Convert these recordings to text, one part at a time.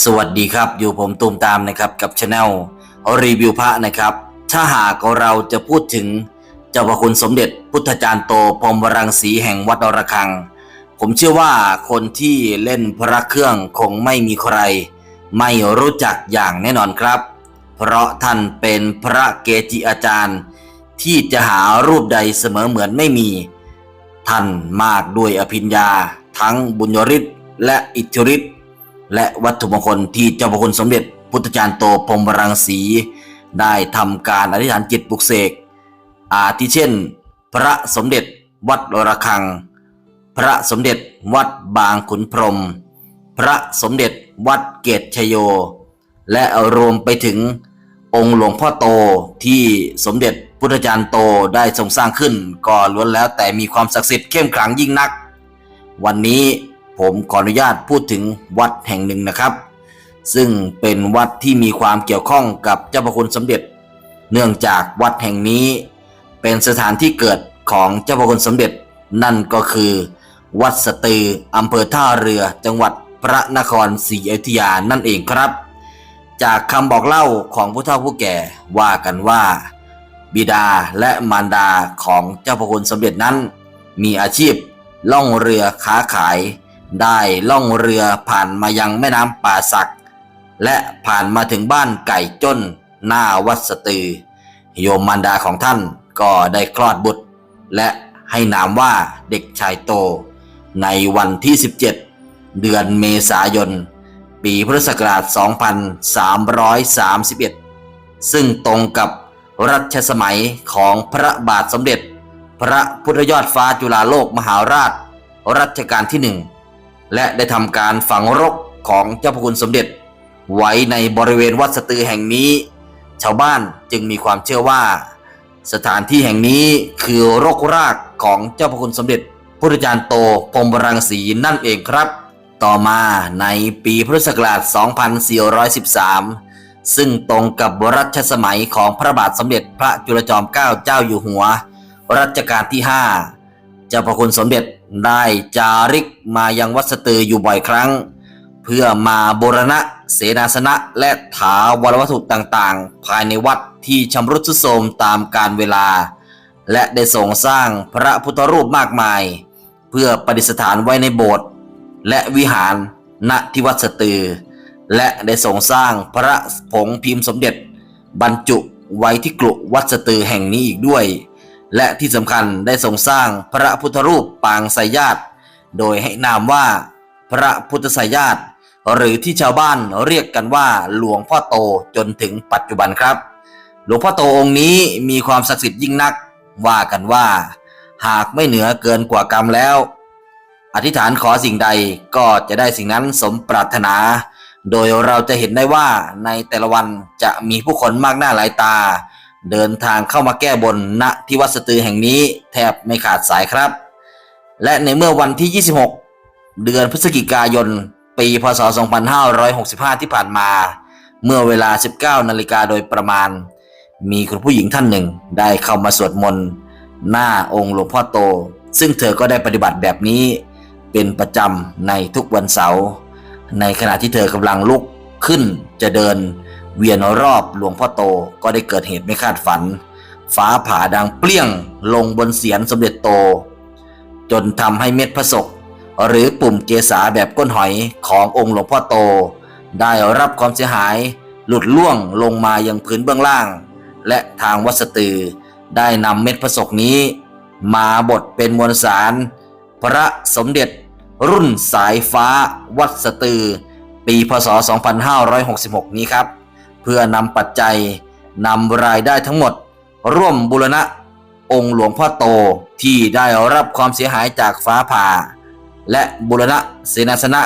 สวัสดีครับ อยู่ผมตูมตามนะครับกับช anel รีวิวพระนะครับ ถ้าหากเราจะพูดถึงเจ้าพระคุณสมเด็จพุทธจารย์โตพรหมรังสีแห่งวัดอระฆัง ผมเชื่อว่าคนที่เล่นพระเครื่องคงไม่มีใคร ไม่รู้จักอย่างแน่นอนครับ เพราะท่านเป็นพระเกจิอาจารย์ ที่จะหารูปใดเสมอเหมือนไม่มี ท่านมากด้วยอภิญญา ทั้งบุญยฤทธิ์และอิทธิฤทธิ์ และวัตถุมงคลที่เจ้าพระคุณสมเด็จพุทธจารย์โตพรมรังสี ได้ทำการอธิษฐานจิตปลุกเสก อาทิเช่น พระสมเด็จวัดระฆัง พระสมเด็จวัดบางขุนพรหมพระสมเด็จวัดเกตชโย และรวมไปถึงองค์หลวงพ่อโตที่สมเด็จพุทธจารย์โตได้ทรงสร้างขึ้น ก็ล้วนแล้วแต่มีความศักดิ์สิทธิ์เข้มขลังยิ่งนัก วันนี้ ผมขออนุญาตพูดถึงวัดแห่งหนึ่งนะครับ ซึ่งเป็นวัดที่มีความเกี่ยวข้องกับเจ้าพระคุณสมเด็จ เนื่องจากวัดแห่งนี้ เป็นสถานที่เกิดของเจ้าพระคุณสมเด็จ นั่นก็คือ วัดสตืออำเภอท่าเรือจังหวัดพระนครศรีอยุธยานั่นเองครับ จากคำบอกเล่าของผู้เฒ่าผู้แก่ว่ากันว่า บิดาและมารดาของเจ้าพระคุณสมเด็จนั้น มีอาชีพล่องเรือค้าขาย ได้ล่องเรือผ่านมายังแม่น้ำป่าสัก และผ่านมาถึงบ้านไก่จ้นหน้าวัดสตือ โยมมารดาของท่านก็ได้คลอดบุตร และให้นามว่าเด็กชายโต ในวันที่ 17 เดือนเมษายน ปีพุทธศักราช 2331 ซึ่งตรงกับรัชสมัยของพระบาทสมเด็จ พระพุทธยอดฟ้าจุฬาโลกมหาราช รัชกาลที่หนึ่ง และได้ทำการฝังรกของเจ้าพระคุณสมเด็จ ไว้ในบริเวณวัดสตือแห่งนี้ ชาวบ้านจึงมีความเชื่อว่า สถานที่แห่งนี้คือรกรากของเจ้าพระคุณสมเด็จพุทธจารย์โตพรมรังสีนั่นเองครับ ต่อมาในปีพุทธศักราช 2413 ซึ่งตรงกับรัชสมัยของพระบาทสมเด็จพระจุลจอมเกล้าเจ้าอยู่หัว รัชกาลที่ 5 จ้าพระคุณสมเด็จได้จาริกมายังวัดสตืออยู่บ่อยครั้ง เพื่อมาบูรณะเสนาสนะและถาวรวัตถุต่างๆ ภายในวัดที่ชำรุดทรุดโทรมตามกาลเวลา และได้ทรงสร้างพระพุทธรูปมากมาย เพื่อประดิษฐานไว้ในโบสถ์และวิหารณที่วัดสตือ และได้ทรงสร้างพระผงพิมพ์สมเด็จ บรรจุไว้ที่กลุวัดสตือแห่งนี้อีกด้วย และที่สำคัญได้ทรงสร้างพระพุทธรูปปางไสยญาติ โดยให้นามว่า พระพุทธไสยญาติ หรือที่ชาวบ้านเรียกกันว่าหลวงพ่อโตจนถึงปัจจุบันครับ หลวงพ่อโตองค์นี้มีความศักดิ์สิทธิ์ยิ่งนัก ว่ากันว่า หากไม่เหนือเกินกว่ากรรมแล้ว อธิษฐานขอสิ่งใดก็จะได้สิ่งนั้นสมปรารถนา โดยเราจะเห็นได้ว่าในแต่ละวันจะมีผู้คนมากหน้าหลายตา เดินทางเข้ามาแก้บนณที่วัดสตือแห่งนี้แทบไม่ขาดสายครับ และในเมื่อวันที่ 26 เดือนพฤศจิกายน ปีพศ 2565 ที่ผ่านมา เมื่อเวลา 19 นาฬิกาโดยประมาณ มีคุณผู้หญิงท่านหนึ่งได้เข้ามาสวดมนต์หน้าองค์หลวงพ่อโต ซึ่งเธอก็ได้ปฏิบัติแบบนี้ เป็นประจำในทุกวันเสาร์ในขณะที่เธอกำลังลุกขึ้นจะเดิน เวียนรอบหลวงพ่อโตก็ได้เกิดเหตุไม่คาดฝัน ฟ้าผ่าดังเปรี้ยงลงบนเสียนสมเด็จโต จนทำให้เม็ดพระศกหรือปุ่มเกษาแบบก้นหอยขององค์หลวงพ่อโต ได้รับความเสียหาย หลุดล่วงลงมายังพื้นเบื้องล่าง และทางวัดสตือได้นำเม็ดพระศกนี้ มาบดเป็นมวลสาร พระสมเด็จรุ่นสายฟ้าวัดสตือ ปีพศ 2566 นี้ครับ เพื่อนำปัจจัยนำรายได้ทั้งหมด ร่วมบูรณะองค์หลวงพ่อโตที่ได้รับความเสียหายจากฟ้าผ่า และบูรณะเสนาสนะ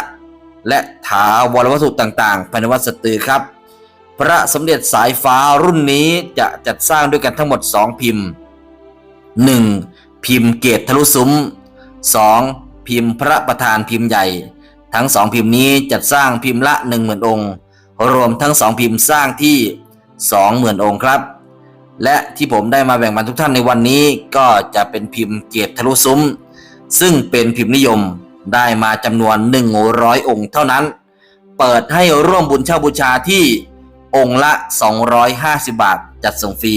และถาวรวัตถุต่างๆภายในวัดสตือครับ พระสมเด็จสายฟ้ารุ่นนี้จะจัดสร้างด้วยกันทั้งหมด 2 พิมพ์ 1. พิมพ์เกตทะลุซุ้ม 2. พิมพ์พระประธานพิมพ์ใหญ่ ทั้งสองพิมพ์นี้จัดสร้างพิมพ์ละ 10,000 องค์ รวมทั้งสองพิมพ์สร้างที่ 20,000 องค์ครับ และที่ผมได้มาแบ่งปันทุกท่านในวันนี้ก็จะเป็นพิมพ์เกตทะลุซุ้ม ซึ่งเป็นพิมพ์นิยมได้มาจำนวน 100 องค์เท่านั้น เปิดให้ร่วมบุญเช่าบูชาที่องค์ละ 250 บาท จัดส่งฟรี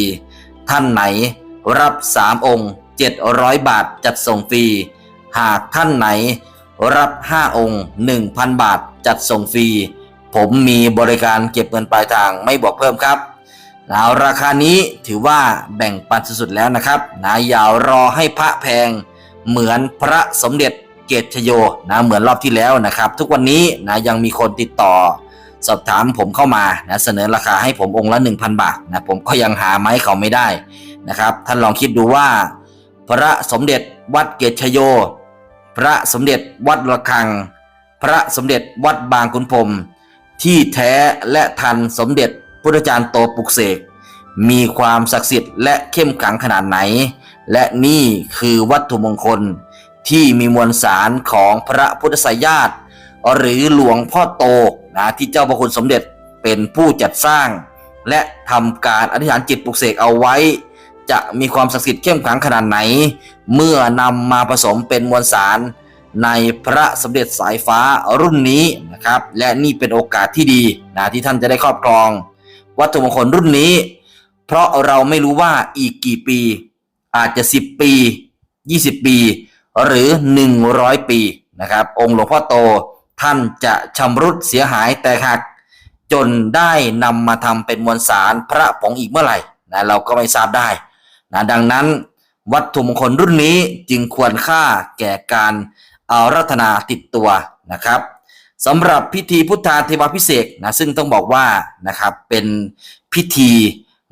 ท่านไหนรับ 3 องค์ 700 บาท จัดส่งฟรี หากท่านไหนรับ 5 องค์ 1,000 บาท จัดส่งฟรี ผมมีบริการเก็บเงินปลายทางไม่บอกเพิ่มครับแล้วราคานี้ถือว่าแบ่งปันสุดๆแล้วนะครับนะอย่ารอให้พระแพงเหมือนพระสมเด็จเกตชโยนะเหมือนรอบที่แล้วนะครับ ทุกวันนี้นะยังมีคนติดต่อ สอบถามผมเข้ามานะเสนอราคาให้ผมองค์ละ 1,000 บาทนะผมก็ยังหาไม้เขาไม่ได้นะครับ ท่านลองคิดดูว่า พระสมเด็จวัดเกตชโย พระสมเด็จวัดระฆัง พระสมเด็จวัดบางขุนพรม ที่แท้และทันสมเด็จพุทธจารย์โตปุกเสก มีความศักดิ์สิทธิ์และเข้มขลังขนาดไหน และนี่คือวัตถุมงคลที่มีมวลสารของพระพุทธสายาตหรือหลวงพ่อโตนะที่เจ้าพระคุณสมเด็จเป็นผู้จัดสร้าง และทำการอธิษฐานจิตปลุกเสกเอาไว้ จะมีความศักดิ์สิทธิ์เข้มขลังขนาดไหน เมื่อนำมาผสมเป็นมวลสาร ในพระสมเด็จสายฟ้ารุ่นนี้นะครับและนี่เป็นโอกาสที่ดีนะที่ท่านจะได้ครอบครอง วัตถุมงคลรุ่นนี้ เพราะเราไม่รู้ว่าอีกกี่ปี อาจจะ 10 ปี 20 ปี หรือ 100 ปีนะครับองค์หลวงพ่อโตท่านจะชำรุดเสียหายแตกหัก จนได้นำมาทำเป็นมวลสารพระผงอีกเมื่อไหร่นะเราก็ไม่ทราบได้นะดังนั้น วัตถุมงคลรุ่นนี้จึงควรค่าแก่การ อารัตนาติดตัวนะครับสำหรับพิธีพุทธาเทวพิเศษนะซึ่งต้องบอกว่านะครับเป็นพิธี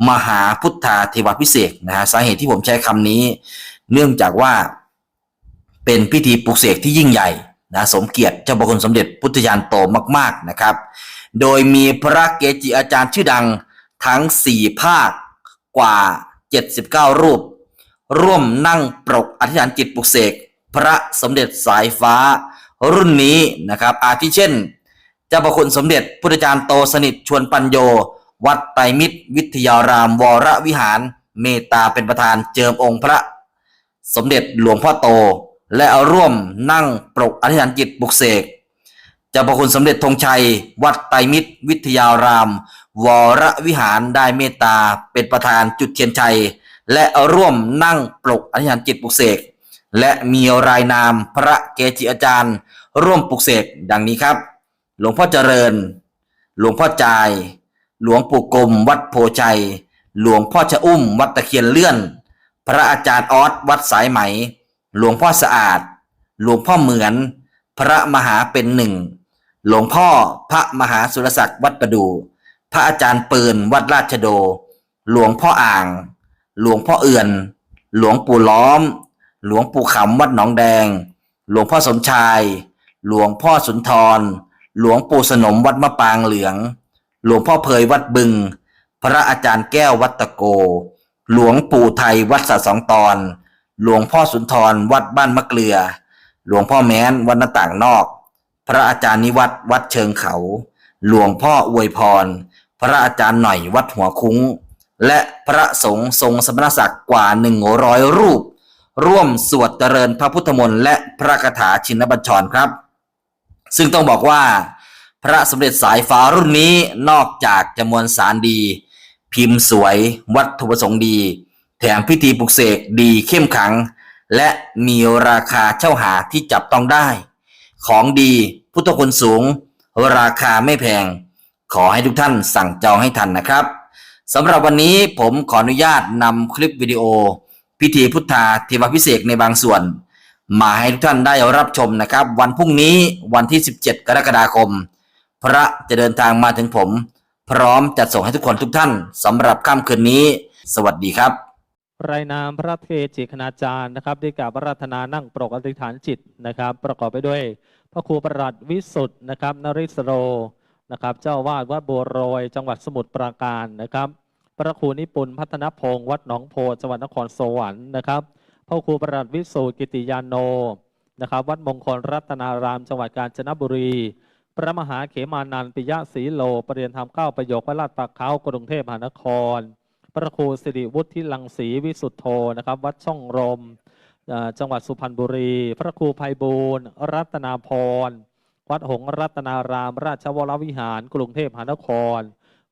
มหาพุทธาเทวพิเศษนะฮะสาเหตุที่ผมใช้คำนี้ เนื่องจากว่าเป็นพิธีปลุกเสกที่ยิ่งใหญ่นะสมเกียรติเจ้าพระคุณสมเด็จพุทธยานโตมาก ๆนะครับ โดยมีพระเกจิอาจารย์ชื่อดังทั้ง 4 ภาคกว่า 79 รูป ร่วมนั่งปรกอธิษฐานจิตปลุกเสก พระสมเด็จสายฟ้ารุ่นนี้นะครับ อาทิเช่น เจ้าพระคุณสมเด็จพุทธจารย์โตสนิทชวนปัญโย วัดไตรมิตร วิทยารามวรวิหาร เมตตาเป็นประธานเจิมองค์พระ สมเด็จหลวงพ่อโต และเอาร่วมนั่งปรกอธิษฐานจิตปลุกเสกเจ้าพระคุณสมเด็จธงชัย วัดไตรมิตร วิทยาราม วรวิหารได้เมตตาเป็นประธานจุดเทียนชัย และเอาร่วมนั่งปลกอธิษฐานจิตปลุกเสก และมีรายนามพระเกจิอาจารย์ ร่วมปลุกเสกดังนี้ครับ หลวงพ่อเจริญ หลวงพ่อจาย หลวงปู่กรมวัดโพชัย หลวงพ่อชะอุ้มวัดตะเคียนเลื่อน พระอาจารย์ออสวัดสายไหม หลวงพ่อสะอาด หลวงพ่อเหมือน พระมหาเป็นหนึ่ง หลวงพ่อพระมหาสุรศักดิ์วัดประดูพระอาจารย์ปืนวัดราชโด หลวงพ่ออ่าง หลวงพ่อเอือน หลวงปู่ล้อม หลวงปู่ขำวัดหนองแดง หลวงพ่อสมชาย หลวงพ่อสุนทร หลวงปู่สนมวัดมะปางเหลือง หลวงพ่อเพยวัดบึง พระอาจารย์แก้ววัดตะโก หลวงปู่ไทยวัดสะสองตอน หลวงพ่อสุนทรวัดบ้านมะเกลือ หลวงพ่อแม้นวัดหน้าต่างนอก พระอาจารย์นิวัตวัดเชิงเขา หลวงพ่ออวยพร พระอาจารย์หน่อยวัดหัวคุ้ง และพระสงฆ์ทรงสมณศักดิ์กว่าหนึ่งร้อยรูป ร่วมสวดเจริญพระพุทธมนต์และพระคาถาชินบัญชรครับ ซึ่งต้องบอกว่า พระสมเด็จสายฟ้ารุ่นนี้นอกจากจะมวลสารดี พิมพ์สวยวัตถุประสงค์ดี แถมพิธีปลุกเสกดีเข้มขัง และมีราคาเช่าหาที่จับต้องได้ ของดีพุทธคุณสูง ราคาไม่แพง ขอให้ทุกท่านสั่งจองให้ทันนะครับสำหรับวันนี้ผมขออนุญาตนำคลิปวิดีโอ พิธีพุทธาเทวพิเศษในบางส่วน มาให้ทุกท่านได้รับชมนะครับ วันพรุ่งนี้วันที่ 17 กรกฎาคม พระจะเดินทางมาถึงผม พร้อมจัดส่งให้ทุกคนทุกท่านสำหรับค่ำคืนนี้ สวัสดีครับ รายนามพระเทจิคณาจารย์นะครับได้กล่าวพระราธนานั่งปรกอธิษฐานจิตนะครับ ประกอบไปด้วย พระครูประหลัดวิสุทธ์นะครับนริศโรนะครับ เจ้าอาวาดวัดบัวโรยจังหวัดสมุทรปราการนะครับ พระครูนิปุนพัฒนพงศ์วัดหนองโพจังหวัดนครสวรรค์นะครับพระครูประหลัดวิสุทธิ์กิติยานโนนะครับ วัดมงคลรัตนาราม จังหวัดกาญจนบุรี พระมหาเขมานันปิยะศรีโลประเรียนธรรมเก้าประโยควัดลาดปากเขากรุงเทพมหานคร พระครูสิริวุฒิลังสีวิสุทธโธนะครับ วัดช่องรมจังหวัดสุพรรณบุรี พระครูไพบูลย์รัตนาพร วัดหงรัตนาราม ราชวรวิหาร กรุงเทพมหานคร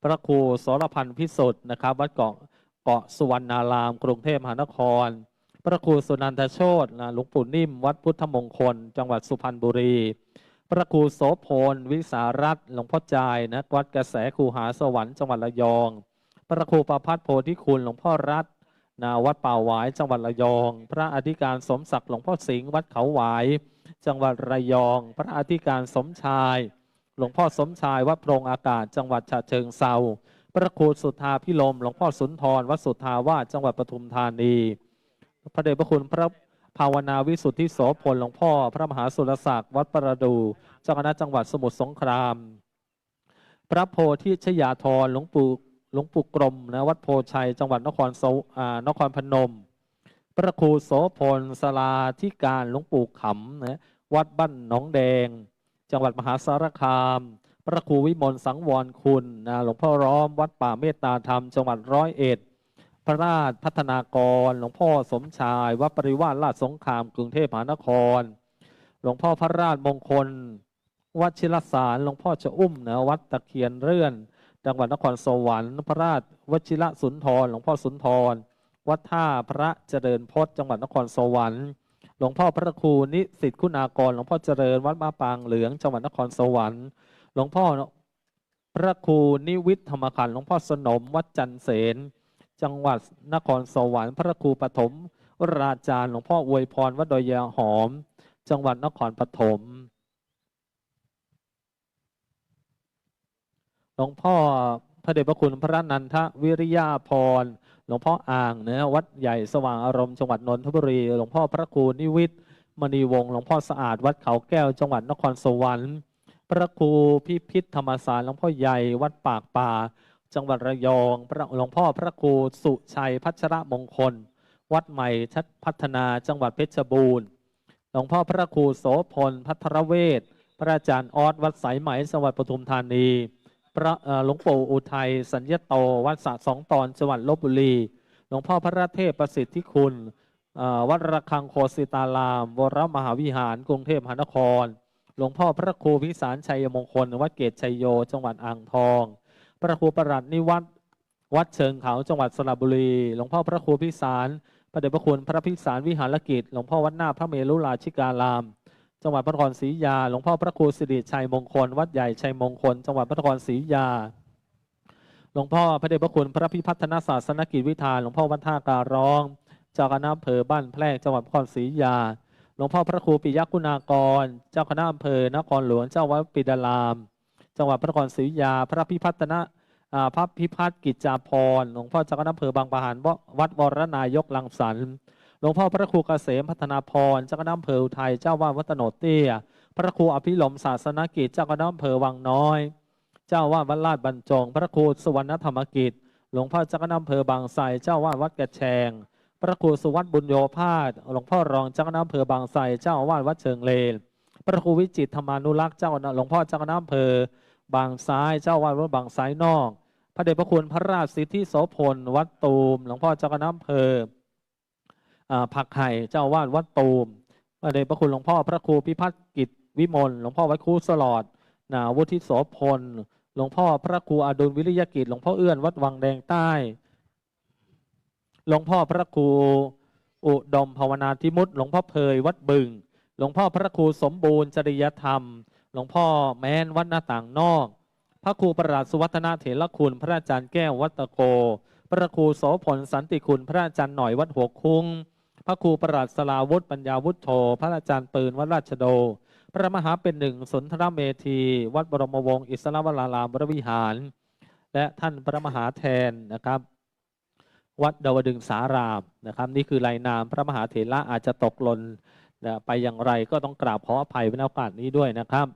พระครูสรพันธ์พิสุทธิ์นะครับ วัดเกาะเกาะสุวรรณาราม กรุงเทพมหานคร พระครูสุนันทโชตนะหลวงปู่นิ่ม วัดพุทธมงคล จังหวัดสุพรรณบุรี พระครูโสพลวิสารัตหลวงพ่อจายนะวัดกระแสคูหาสวรรค์จังหวัดระยอง พระครูประพัฒโพธิคุณหลวงพ่อรัตน์นาวัดป่าหวายจังหวัดระยอง พระอธิการสมศักดิ์หลวงพ่อสิงห์วัดเขาหวาย จังหวัดระยอง พระอธิการสมชาย หลวงพ่อสมชายวัดโปรงอากาศจังหวัดฉะเชิงเซาพระครูสุทธาพิลมหลวงพ่อสุนทรวัดสุทธาวาสจังหวัดปทุมธานี พระเดชพระคุณพระภาวนาวิสุทธิโสพลหลวงพ่อ พระมหาสุรศักดิ์วัดประดูเจ้าคณะจังหวัดสมุทรสงคราม พระโพธิชยาธรหลวงปู่หลวงปู่กรมนะวัดโพชัย จังหวัดนครสวนครพนม พระครูโสพลสลาธิการหลวงปู่ขำนะวัดบ้านหนองแดง จังหวัดมหาสารคาม พระครูวิมลสังวรคุณนะหลวงพ่อร้อมวัดป่าเมตตาธรรม จังหวัดร้อยเอ็ด พระราชพัฒนากร หลวงพ่อสมชาย วัดปริวาสราชสงครามกรุงเทพมหานคร หลวงพ่อพระราชมงคล วัดชิรสาร หลวงพ่อจะอุ้มนะวัดตะเคียนเรื่อน จังหวัดนครสวรรค์พระราชวชิระสุนทร หลวงพ่อสุนทร วัดท่าพระเจริญพจน์จังหวัดนครสวรรค์ หลวงพ่อพระครูนิสิตคุณากร หลวงพ่อเจริญวัดมาปางเหลืองจังหวัดนครสวรรค์ หลวงพ่อพระครูนิวิทยธรรมขันธ์หลวงพ่อสนมวัดจันเสนจังหวัดนครสวรรค์ พระครูปฐมราชาญหลวงพ่ออวยพรวัดดอยยาหอม จังหวัดนครปฐมหลวงพ่อ พระเดชพระคุณพระนันทวิริยาพรหลวงพ่ออ่างเนะวัดใหญ่สว่างอารมณ์จังหวัดนนทบุรี หลวงพ่อพระครูนิวิทย์มณีวงศ์หลวงพ่อสะอาดวัดเขาแก้วจังหวัดนครสวรรค์ พระครูพิพิธธรรมสารหลวงพ่อใหญ่วัดปากป่า จังหวัดระยองพระหลวงพ่อพระครูสุชัยพัชระมงคล วัดใหม่ชัดพัฒนาจังหวัดเพชรบูรณ์ หลวงพ่อพระครูโสพลพัทรเวศพระอาจารย์ออสวัดสายไหมจังหวัดปทุมธานี พระหลวงปู่อุทัยสัญญโต วัดสระสองตอนจังหวัดลบบุรี หลวงพ่อพระเทพประสิทธิคุณ วัดระฆังโคสิตาราม วรมหาวิหาร กรุงเทพมหานคร หลวงพ่อพระครูพิสารชัยมงคล วัดเกตชัยโย จังหวัดอ่างทอง พระครูประหลัดนิวัฒน์วัดเชิงเขา จังหวัดสระบุรี หลวงพ่อพระครูพิสารพระเดชพระคุณพระพิสารวิหารกิจ หลวงพ่อวัดหน้าพระเมรุราชิการาม จังหวัดพระนครศรีอยุธยา หลวงพ่อพระครูสิริชัยมงคล วัดใหญ่ชัยมงคล จังหวัดพระนครศรีอยุธยา หลวงพ่อพระเดชพระคุณพระพิพัฒนศาสนกิจวิทาหลวงพ่อวัดท่าการร้องเจ้าคณะอำเภอบ้านแพรกจังหวัดพระนครศรีอยุธยา หลวงพ่อพระครูปิยคุณากร เจ้าคณะอำเภอนครหลวงเจ้าวัดปิดาราม จังหวัดพระนครศรีอยุธยา พระพิพัฒนาพระพิพัฒน์กิจจาพรหลวงพ่อเจ้าคณะอำเภอบางปะหันวัดวรนายกลังสรร ลวงพ่อพระครูเกษมพัฒนาพรเจ้าคณะอำเภออุทัยเจ้าวาดวัดตโนดเตี้ย พระครูอภิรมศาสนกิจเจ้าคณะอำเภอวังน้อย เจ้าวาดวัดลาดบรรจง พระครูสุวรรณธรรมกิจ หลวงพ่อเจ้าคณะอำเภอบางไทรเจ้าวาดวัดกระแชง พระครูสุวัตบุญโยภาสหลวงพ่อรองเจ้าคณะอำเภอบางไทรเจ้าวาสวัดเชิงเลน พระครูวิจิตธรรมานุรักษ์เจ้าคณะหลวงพ่อเจ้าคณะอำเภอบางซ้ายเจ้าวาสวัดบางซ้ายนอก พระเดชพระคุณพระราชสิทธิโสพลวัดตูม หลวงพ่อเจ้าคณะอำเภอ ผักไห่เจ้าวาสวัดตูมพระเดชพระคุณหลวงพ่อพระครูพิพัฒน์กิจวิมลหลวงพ่อวัดคูสลอดนาวุฒิโสพล หลวงพ่อพระครูอดุลวิริยกิจ หลวงพ่อเอื้อนวัดวังแดงใต้ หลวงพ่อพระครูอุดมภาวนาธิมุตหลวงพ่อเพยวัดบึง หลวงพ่อพระครูสมบูรณ์จริยธรรม หลวงพ่อแม้นวัดหน้าต่างนอก พระครูประหลัดสุวัฒนาเถรคุณ พระอาจารย์แก้ววัดตะโก พระครูโสพลสันติคุณ พระอาจารย์หน่อยวัดหัวคุ้ง พระครูประหลัดสลาวุฒิปัญญาวุฒโธพระอาจารย์ปืนวัดราชโด พระมหาเป็นหนึ่งสนทรเมธี วัดบรมวงศ์อิสระวรารามวรวิหาร และท่านพระมหาแทนนะครับ วัดดาวดึงสารามนะครับ นี่คือรายนามพระมหาเถระอาจจะตกหล่นไปอย่างไรก็ต้องกราบขออภัยในโอกาสนี้ด้วยนะครับ